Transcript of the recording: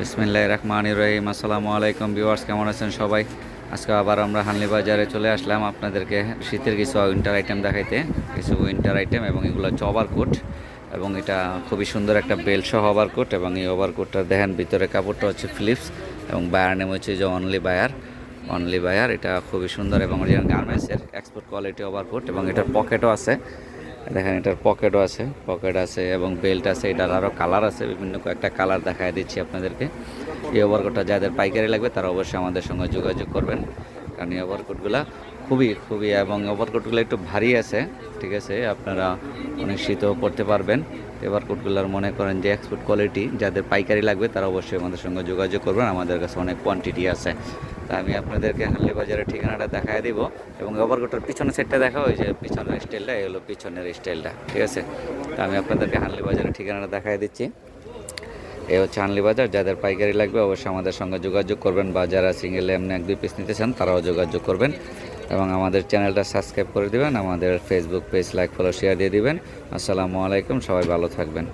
বিসমিল্লাহ রহমান রহিম। আসসালামু আলাইকুম ভিউয়ার্স, কেমন আছেন সবাই? আজকে আবার আমরা হানলি বাজারে চলে আসলাম আপনাদেরকে শীতের কিছু উইন্টার আইটেম দেখাইতে। কিছু উইন্টার আইটেম এবং এগুলো হচ্ছে ওভারকোট এবং এটা খুবই সুন্দর একটা বেল্ট সহ ওভারকোট এবং এই ওভারকোটটা দেখেন, ভিতরে কাপড়টা হচ্ছে ফিলিপস এবং বায়ার নেম হচ্ছে যে অনলি বায়ার অনলি বায়ার এটা খুবই সুন্দর এবং গার্মেন্টসের এক্সপোর্ট কোয়ালিটি ওভারকোট এবং এটার পকেটও আছে। দেখেন, এটার পকেটও আছে, পকেট আছে এবং বেল্ট আছে, এটার আরও কালার আছে, বিভিন্ন কয়েকটা কালার দেখায় দিচ্ছি আপনাদেরকে। এই ওভারকোটটা যাদের পাইকারি লাগবে, তারা অবশ্যই আমাদের সঙ্গে যোগাযোগ করবেন। কারণ এই ওভারকোটগুলো খুবই খুবই, এবং ওভারকোটগুলো একটু ভারী আছে, ঠিক আছে? আপনারা অনেক শীতও পড়তে পারবেন। ওভারকোটগুলোর মনে করেন যে এক্সপোর্ট কোয়ালিটি যাদের পাইকারি লাগবে, তারা অবশ্যই আমাদের সঙ্গে যোগাযোগ করবেন। আমাদের কাছে অনেক কোয়ান্টিটি আছে। তা আমি আপনাদেরকে হাল্লি বাজারের ঠিকানাটা দেখায় দিব এবং ওভারকোটের পিছনের সেটটা দেখা যে পিছনের স্টাইলটা এই হলো পিছনের স্টাইলটা ঠিক আছে? তা আমি আপনাদেরকে হাল্লি বাজারের ঠিকানাটা দেখায় দিচ্ছি। এ হচ্ছে হানলি বাজার, যাদের পাইকারি লাগবে অবশ্যই আমাদের সঙ্গে যোগাযোগ করবেন বা যারা সিঙ্গেল এমনি এক, দুই পিস নিতে চান, তারাও যোগাযোগ করবেন। এবং আমাদের চ্যানেলটা সাবস্ক্রাইব করে দিবেন, আমাদের Facebook page like follow share দিয়ে দিবেন। আসসালামু আলাইকুম, সবাই ভালো থাকবেন।